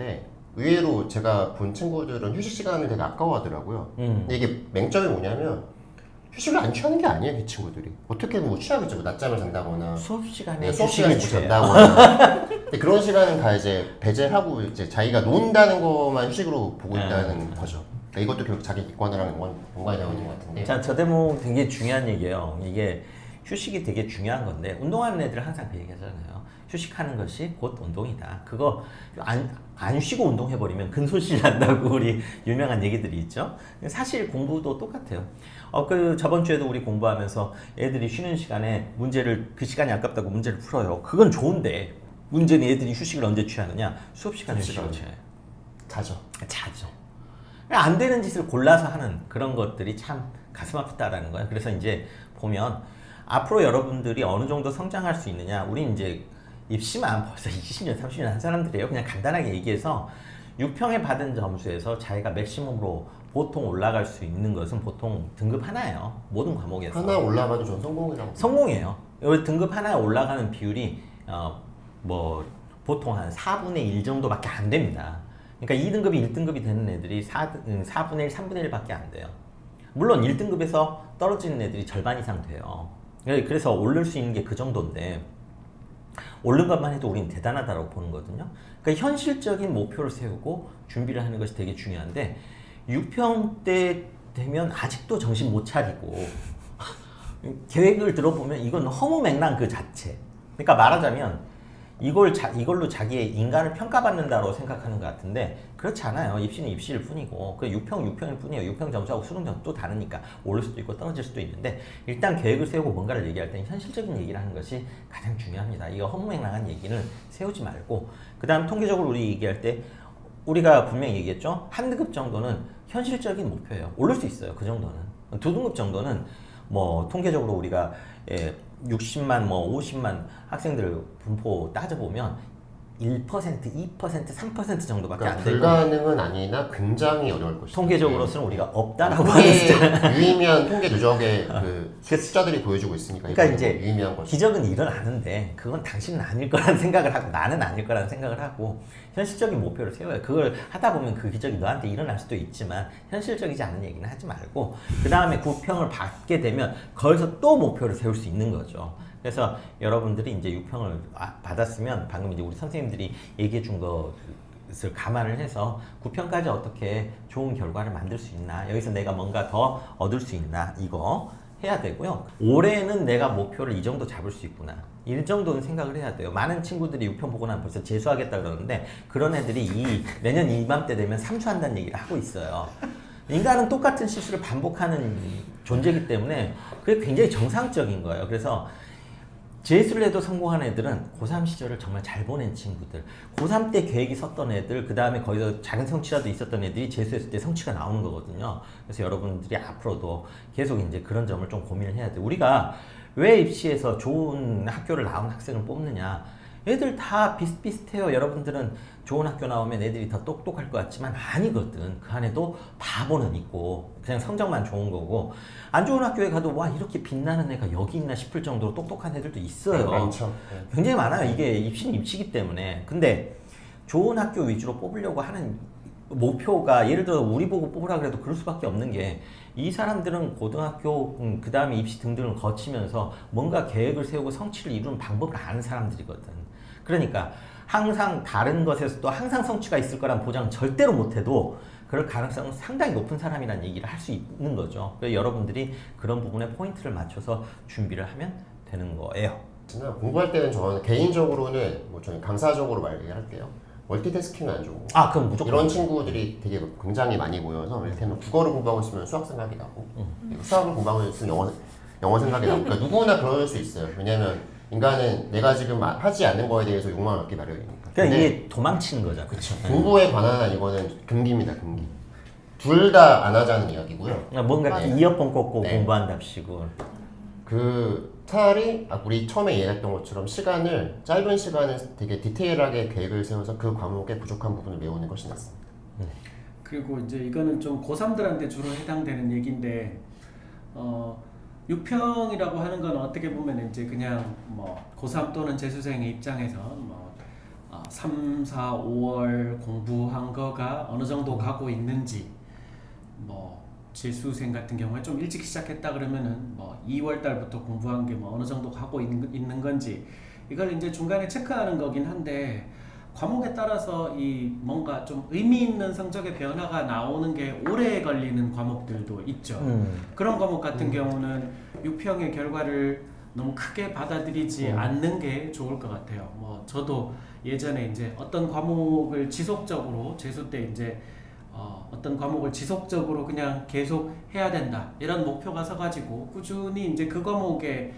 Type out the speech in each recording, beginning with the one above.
있는데 의외로 제가 본 친구들은 휴식 시간을 되게 아까워하더라고요. 음. 근데 이게 맹점이 뭐냐면 휴식을 안 취하는 게 아니에요, 이 친구들이. 어떻게 뭐 취하겠죠, 뭐 낮잠을 잔다거나. 수업 시간에 네, 수업 시간에 취해요. 잔다거나. 근데 그런 시간은 다 이제 배제하고 이제 자기가 논다는 것만 휴식으로 보고 네. 있다는 거죠. 그러니까 이것도 결국 자기 객관화랑 연관- 연관이 되어 있는 것 같은데. 자, 저 대목 되게 중요한 얘기예요. 이게 휴식이 되게 중요한 건데 운동하는 애들은 항상 그 얘기 하잖아요. 휴식하는 것이 곧 운동이다. 그거 안, 안 쉬고 운동해버리면 근손실 난다고 우리 유명한 얘기들이 있죠. 사실 공부도 똑같아요. 어, 그 저번 주에도 우리 공부하면서 애들이 쉬는 시간에 문제를 그 시간이 아깝다고 문제를 풀어요. 그건 좋은데 문제는 애들이 휴식을 언제 취하느냐? 수업 시간에 휴식을. 취해요. 자죠. 자죠. 안 되는 짓을 골라서 하는 그런 것들이 참 가슴 아프다라는 거예요. 그래서 이제 보면 앞으로 여러분들이 어느 정도 성장할 수 있느냐, 우리 이제 입시만 벌써 20년, 30년 한 사람들이에요. 그냥 간단하게 얘기해서 6평에 받은 점수에서 자기가 맥시멈으로 보통 올라갈 수 있는 것은 보통 등급 하나예요. 모든 과목에서. 하나 올라가도 전 성공이라고. 성공이에요. 등급 하나에 올라가는 비율이 어, 뭐 보통 한 4분의 1 정도밖에 안 됩니다. 그러니까 2등급이 1등급이 되는 애들이 4, 4분의 1, 3분의 1밖에 안 돼요. 물론 1등급에서 떨어지는 애들이 절반 이상 돼요. 예, 그래서 오를 수 있는 게 그 정도인데 오른 것만 해도 우리는 대단하다고 보는 거거든요. 그러니까 현실적인 목표를 세우고 준비를 하는 것이 되게 중요한데 6평 때 되면 아직도 정신 못 차리고 계획을 들어보면 이건 허무 맹랑 그 자체. 그러니까 말하자면 이걸 자, 이걸로 자기의 인간을 평가받는다고 생각하는 것 같은데 그렇지 않아요. 입시는 입시일 뿐이고 그 6평 6평일 뿐이에요. 6평 점수하고 수능 점수 또 다르니까 오를 수도 있고 떨어질 수도 있는데 일단 계획을 세우고 뭔가를 얘기할 때는 현실적인 얘기를 하는 것이 가장 중요합니다. 이거 허무맹랑한 얘기는 세우지 말고 그 다음 통계적으로 우리 얘기할 때 우리가 분명히 얘기했죠. 한 등급 정도는 현실적인 목표예요. 오를 수 있어요. 그 정도는. 두 등급 정도는 뭐 통계적으로 우리가 예, 60만 뭐 50만 학생들 분포 따져보면 1%, 2%, 3% 정도밖에 그러니까 안 되고 불가능은 아니나 굉장히 어려울 것이다. 통계적으로서는 우리가 없다라고 하는 통계 유의미한 통계 누적의 그 숫자들이 보여주고 있으니까 그러니까 이거는 이제 뭐 유의미한. 기적은 일어나는데 그건 당신은 아닐 거라는 생각을 하고 나는 아닐 거라는 생각을 하고 현실적인 목표를 세워요. 그걸 하다 보면 그 기적이 너한테 일어날 수도 있지만 현실적이지 않은 얘기는 하지 말고 그 다음에 구평을 받게 되면 거기서 또 목표를 세울 수 있는 거죠. 그래서 여러분들이 이제 6평을 받았으면 방금 이제 우리 선생님들이 얘기해 준 것을 감안을 해서 9평까지 어떻게 좋은 결과를 만들 수 있나 여기서 내가 뭔가 더 얻을 수 있나 이거 해야 되고요. 올해는 내가 목표를 이 정도 잡을 수 있구나. 이 정도는 생각을 해야 돼요. 많은 친구들이 6편 보고 나면 벌써 재수하겠다 그러는데 그런 애들이 이 내년 이맘때 되면 삼수한다는 얘기를 하고 있어요. 인간은 똑같은 실수를 반복하는 존재이기 때문에 그게 굉장히 정상적인 거예요. 그래서 재수를 해도 성공한 애들은 고3 시절을 정말 잘 보낸 친구들. 고3 때 계획이 섰던 애들, 그 다음에 거기서 작은 성취라도 있었던 애들이 재수했을 때 성취가 나오는 거거든요. 그래서 여러분들이 앞으로도 계속 이제 그런 점을 좀 고민을 해야 돼요. 우리가 왜 입시에서 좋은 학교를 나온 학생을 뽑느냐. 애들 다 비슷비슷해요. 여러분들은 좋은 학교 나오면 애들이 더 똑똑할 것 같지만 아니거든. 그 안에도 바보는 있고 그냥 성적만 좋은 거고 안 좋은 학교에 가도 와 이렇게 빛나는 애가 여기 있나 싶을 정도로 똑똑한 애들도 있어요. 많죠. 네. 굉장히 많아요. 이게 입시는 입시기 때문에. 근데 좋은 학교 위주로 뽑으려고 하는 목표가 예를 들어 우리 보고 뽑으라 그래도 그럴 수밖에 없는 게 이 사람들은 고등학교 음, 그 다음에 입시 등등을 거치면서 뭔가 계획을 세우고 성취를 이루는 방법을 아는 사람들이거든. 그러니까 항상 다른 것에서도 항상 성취가 있을 거란 보장은 절대로 못해도 그럴 가능성은 상당히 높은 사람이라는 얘기를 할 수 있는 거죠. 그래서 여러분들이 그런 부분에 포인트를 맞춰서 준비를 하면 되는 거예요. 그냥 공부할 때는 저는 개인적으로는 뭐 저는 강사적으로 말할게요. 멀티태스킹은 안 좋고 아, 그럼 무조건 이런 친구들이 되게 굉장히 많이 모여서 이를테면 국어를 공부하고 있으면 수학 생각이 나고 그리고 수학을 공부하고 있으면 영어, 영어 생각이 나고 그러니까 누구나 그럴 수 있어요. 왜냐하면 인간은 내가 지금 하지 않는 거에 대해서 욕망을 얻기 마련이니까. 그러니까 이게 도망치는 거잖아. 그쵸. 공부에 관한 이거는 금기입니다, 금기. 둘 다 안 하자는 이야기고요. 그러니까 뭔가 네. 이어폰 꽂고 네. 공부한답시고. 그 차라리 아, 우리 처음에 얘기했던 것처럼 시간을 짧은 시간에 되게 디테일하게 계획을 세워서 그 과목의 부족한 부분을 메우는 것이 낫습니다. 그리고 이제 이거는 좀 고3들한테 주로 해당되는 얘기인데 어 6평이라고 하는 건 어떻게 보면 이제 그냥 뭐 고3 또는 재수생의 입장에서 뭐 어, 어, 3, 4, 5월 공부한 거가 어느 정도 가고 있는지 뭐 재수생 같은 경우에 좀 일찍 시작했다 그러면은 뭐 2월 달부터 공부한 게 뭐 어느 정도 가고 있는 건지 이걸 이제 중간에 체크하는 거긴 한데 과목에 따라서 이 뭔가 좀 의미 있는 성적의 변화가 나오는 게 오래 걸리는 과목들도 있죠. 음. 그런 과목 같은 경우는 6평의 결과를 너무 크게 받아들이지 음. 않는 게 좋을 것 같아요. 뭐 저도 예전에 이제 어떤 과목을 지속적으로 재수 때 이제 어, 어떤 과목을 지속적으로 그냥 계속 해야 된다 이런 목표가 서가지고 꾸준히 이제 그 과목에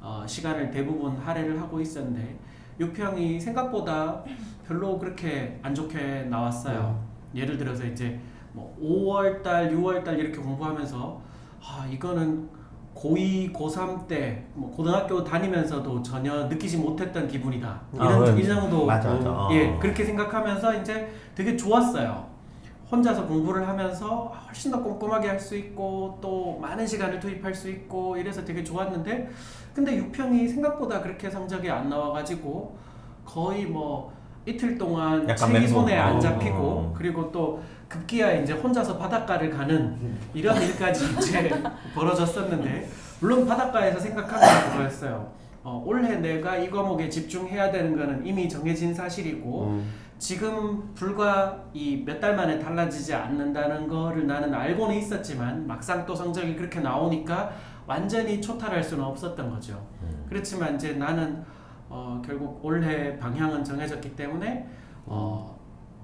어, 시간을 대부분 할애를 하고 있었는데 6평이 생각보다 별로 그렇게 안 좋게 나왔어요. 예를 들어서 이제 뭐 5월 달, 6월 달 이렇게 공부하면서 아 이거는 고2, 고3 때 뭐 고등학교 다니면서도 전혀 느끼지 못했던 기분이다. 이런 아, 이 정도 맞아, 맞아. 어. 예 그렇게 생각하면서 이제 되게 좋았어요. 혼자서 공부를 하면서 훨씬 더 꼼꼼하게 할 수 있고 또 많은 시간을 투입할 수 있고 이래서 되게 좋았는데 근데 6평이 생각보다 그렇게 성적이 안 나와가지고 거의 뭐 이틀 동안 책이 멘붕. 손에 안 어. 잡히고 그리고 또 급기야 이제 혼자서 바닷가를 가는 이런 일까지 이제 벌어졌었는데 물론 바닷가에서 생각한 건 그거였어요. 어, 올해 내가 이 과목에 집중해야 되는 거는 이미 정해진 사실이고 음. 지금 불과 이 몇 달 만에 달라지지 않는다는 거를 나는 알고는 있었지만 막상 또 성적이 그렇게 나오니까 완전히 초탈할 수는 없었던 거죠. 음. 그렇지만 이제 나는 어, 결국 올해 방향은 정해졌기 때문에 어,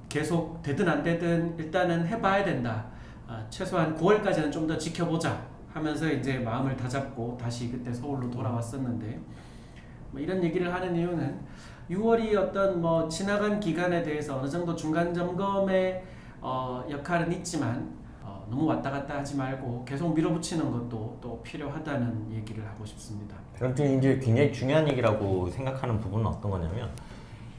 계속 되든 안 되든 일단은 해봐야 된다. 아, 최소한 9월까지는 좀 더 지켜보자 하면서 이제 마음을 다잡고 다시 그때 서울로 돌아왔었는데 뭐 이런 얘기를 하는 이유는 6월이 어떤 뭐 지나간 기간에 대해서 어느 정도 중간 점검의 어, 역할은 있지만 어, 너무 왔다 갔다 하지 말고 계속 밀어붙이는 것도 또 필요하다는 얘기를 하고 싶습니다. 그런데 이제 굉장히 중요한 얘기라고 생각하는 부분은 어떤 거냐면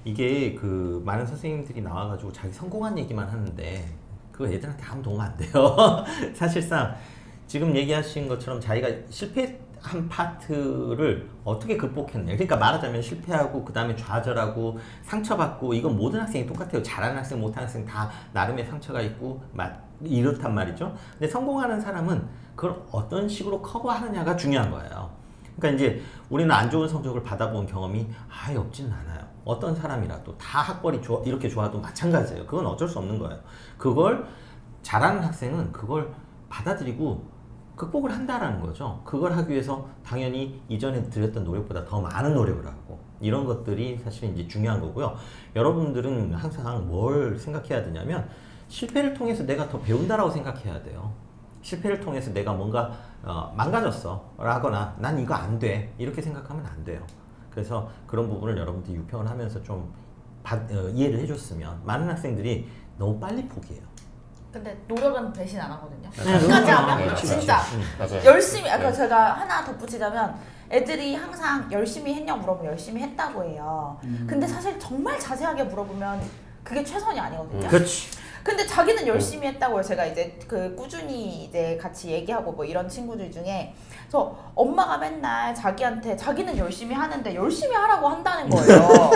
이게 그 많은 선생님들이 나와가지고 자기 성공한 얘기만 하는데 그거 애들한테 아무 도움 안 돼요. 사실상 지금 얘기하신 것처럼 자기가 실패 한 파트를 어떻게 극복했냐. 그러니까 말하자면 실패하고 그 다음에 좌절하고 상처받고 이건 모든 학생이 똑같아요. 잘하는 학생, 못하는 학생 다 나름의 상처가 있고 막 이렇단 말이죠. 근데 성공하는 사람은 그걸 어떤 식으로 커버하느냐가 중요한 거예요. 그러니까 이제 우리는 안 좋은 성적을 받아본 경험이 아예 없지는 않아요. 어떤 사람이라도 다 학벌이 좋아, 이렇게 좋아도 마찬가지예요. 그건 어쩔 수 없는 거예요. 그걸 잘하는 학생은 그걸 받아들이고 극복을 한다라는 거죠. 그걸 하기 위해서 당연히 이전에 드렸던 노력보다 더 많은 노력을 하고 이런 것들이 사실 이제 중요한 거고요. 여러분들은 항상 뭘 생각해야 되냐면 실패를 통해서 내가 더 배운다라고 생각해야 돼요. 실패를 통해서 내가 뭔가 어, 망가졌어 라거나 난 이거 안 돼 이렇게 생각하면 안 돼요 그래서 그런 부분을 여러분들이 유평을 하면서 좀 받- 어, 이해를 해줬으면 많은 학생들이 너무 빨리 포기해요 근데 노력은 배신 안 하거든요. 맞아요. 끝까지 하면 네, 맞아요. 진짜 맞아요. 열심히 아까 네. 제가 하나 덧붙이자면 애들이 항상 열심히 했냐 물어보면 열심히 했다고 해요. 음. 근데 사실 정말 자세하게 물어보면 그게 최선이 아니거든요. 그렇지 근데 자기는 열심히 했다고요. 제가 이제 그 꾸준히 이제 같이 얘기하고 뭐 이런 친구들 중에 그래서 엄마가 맨날 자기한테 자기는 열심히 하는데 열심히 하라고 한다는 거예요.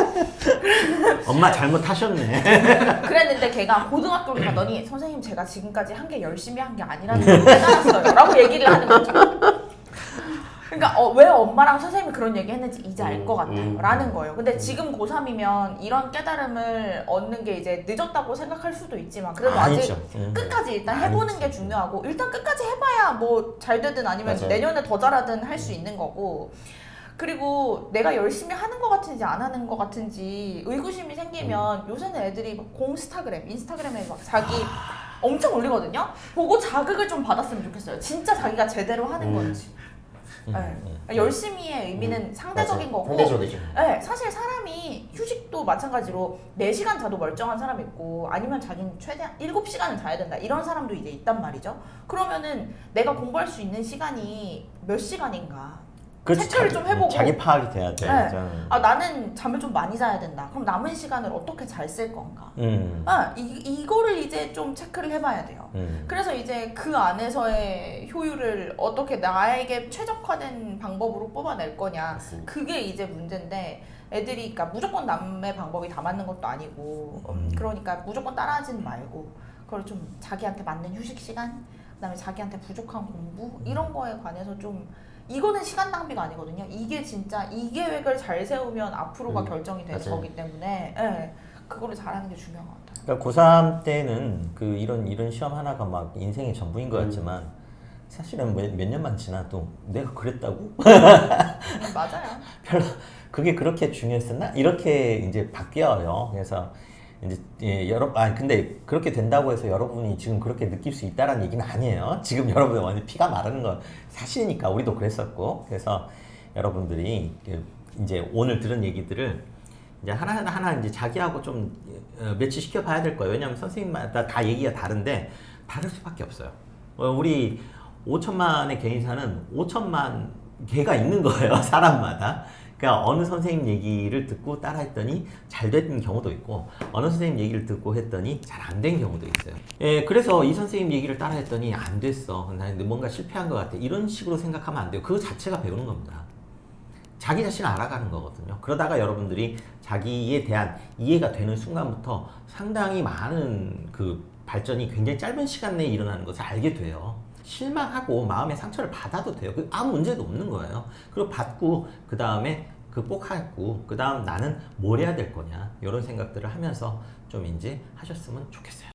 엄마 잘못하셨네 그랬는데 걔가 고등학교를 가더니 선생님 제가 지금까지 한 게 열심히 한 게 아니라는 걸 깨달았어요. 라고 얘기를 하는 거죠. 그러니까 어, 왜 엄마랑 선생님이 그런 얘기 했는지 이제 알 것 같아요. 음, 음. 라는 거예요. 근데 지금 고3이면 이런 깨달음을 얻는 게 이제 늦었다고 생각할 수도 있지만 그래도 아직 아니죠 음. 끝까지 일단 해보는 아니지. 게 중요하고 일단 끝까지 해봐야 뭐 잘 되든 아니면 맞아요. 내년에 더 잘하든 할 수 있는 거고 그리고 내가 열심히 하는 것 같은지 안 하는 것 같은지 의구심이 생기면 음. 요새는 애들이 막 공스타그램, 인스타그램에 막 자기 엄청 올리거든요. 보고 자극을 좀 받았으면 좋겠어요. 진짜 자기가 제대로 하는 음. 건지. 음, 네. 음. 열심히의 의미는 상대적인. 거고 상대적이죠. 네, 사실 사람이 휴식도 마찬가지로 4시간 자도 멀쩡한 사람 있고 아니면 자기는 최대한 7시간을 자야 된다 이런 사람도 이제 있단 말이죠. 그러면은 내가 공부할 수 있는 시간이 몇 시간인가? 그렇지, 체크를 좀 해보고. 자기 파악이 돼야 돼 네. 진짜. 아 나는 잠을 좀 많이 자야 된다. 그럼 남은 시간을 어떻게 잘 쓸 건가? 음, 아, 이, 이거를 이제 좀 체크를 해봐야 돼요. 음. 그래서 이제 그 안에서의 효율을 어떻게 나에게 최적화된 방법으로 뽑아낼 거냐. 맞습니다. 그게 이제 문제인데 애들이 그러니까 무조건 남의 방법이 다 맞는 것도 아니고 음, 그러니까 무조건 따라하지는 말고 그걸 좀 자기한테 맞는 휴식 시간 그다음에 자기한테 부족한 공부 이런 거에 관해서 좀 이거는 시간 낭비가 아니거든요. 이게 진짜 이 계획을 잘 세우면 앞으로가 음, 결정이 되는 맞아요. 거기 때문에 예, 그거를 잘하는 게 중요한 것 같아요. 그러니까 고3 때는 그 이런 이런 시험 하나가 막 인생의 전부인 것 음. 같지만 사실은 몇, 몇 년만 지나도 내가 그랬다고? 음, 맞아요. 별로 그게 그렇게 중요했었나? 이렇게 이제 바뀌어요. 그래서 이제 예, 여러 아 근데 그렇게 된다고 해서 여러분이 지금 그렇게 느낄 수 있다라는 얘기는 아니에요. 지금 여러분이 완전 피가 마르는 건 사실이니까 우리도 그랬었고 그래서 여러분들이 그 이제 오늘 들은 얘기들을 이제 하나 하나 이제 자기하고 좀 어, 매치시켜 봐야 될 거예요. 왜냐하면 선생님마다 다 얘기가 다른데 다를 수밖에 없어요. 어, 우리 5천만의 개인사는 5천만 개가 있는 거예요. 사람마다. 그러니까 어느 선생님 얘기를 듣고 따라했더니 잘 된 경우도 있고 어느 선생님 얘기를 듣고 했더니 잘 안 된 경우도 있어요. 예, 그래서 이 선생님 얘기를 따라했더니 안 됐어. 나는 뭔가 실패한 것 같아. 이런 식으로 생각하면 안 돼요. 그 자체가 배우는 겁니다. 자기 자신을 알아가는 거거든요. 그러다가 여러분들이 자기에 대한 이해가 되는 순간부터 상당히 많은 그 발전이 굉장히 짧은 시간 내에 일어나는 것을 알게 돼요. 실망하고 마음의 상처를 받아도 돼요. 그 아무 문제도 없는 거예요. 그리고 받고 그 다음에 극복하고 그 다음 나는 뭘 해야 될 거냐 이런 생각들을 하면서 좀 이제 하셨으면 좋겠어요.